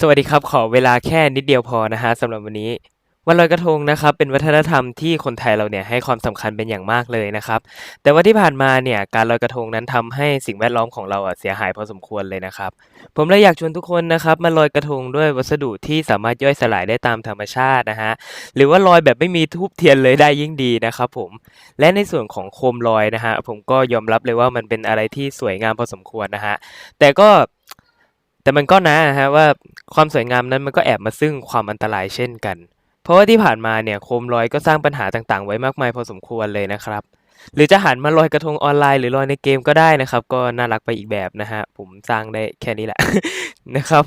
สวัสดีครับ ขอเวลาแค่นิดเดียวพอนะฮะสำหรับวันนี้ วันลอยกระทงนะครับเป็นวัฒนธรรมที่คนไทยเราเนี่ยให้ความสำคัญเป็นอย่างมากเลยนะครับ แต่ว่าที่ผ่านมาเนี่ยการลอยกระทงนั้นทำให้สิ่งแวดล้อมของเราอะเสียหายพอสมควรเลยนะครับ ผมเลยอยากชวนทุกคนนะครับมาลอยกระทงด้วยวัสดุที่สามารถย่อยสลายได้ตามธรรมชาตินะฮะหรือว่าลอยแบบไม่มีทูบเทียนเลยได้ยิ่งดีนะครับผมและในส่วนของโคมลอยนะฮะผมก็ยอมรับเลยว่ามันเป็นอะไรที่สวยงามพอสมควรนะฮะแต่ก็แต่มันก็นะฮะว่า ความสวยงามนั้นมันก็แอบมาซึ่งความอันตรายเช่นกัน เพราะว่าที่ผ่านมาเนี่ยโคมลอยก็สร้างปัญหาต่างๆ ไว้มากมายพอสมควรเลยนะครับ หรือจะหันมาลอยกระทงออนไลน์หรือลอยในเกมก็ได้นะครับ ก็น่ารักไปอีกแบบนะฮะผมสร้างได้แค่นี้แหละนะครับ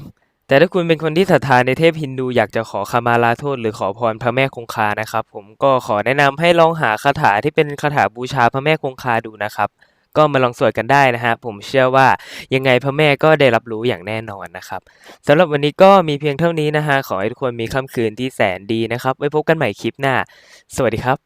แต่ถ้าคุณเป็นคนที่ศรัทธาในเทพฮินดูอยากจะขอขมาลาโทษ หรือขอพรพระแม่คงคานะครับ ผมก็ขอแนะนำให้ลองหาคาถาที่เป็นคาถาบูชาพระแม่คงคาดูนะครับ ก็มาลองสวดกันได้นะฮะผมเชื่อว่ายังไงพระแม่ก็ได้รับรู้อย่างแน่นอนนะครับสำหรับวันนี้ก็มีเพียงเท่านี้นะฮะขอให้ทุกคนมีค่ำคืนที่แสนดีนะครับ ไว้พบกันใหม่คลิปหน้า สวัสดีครับ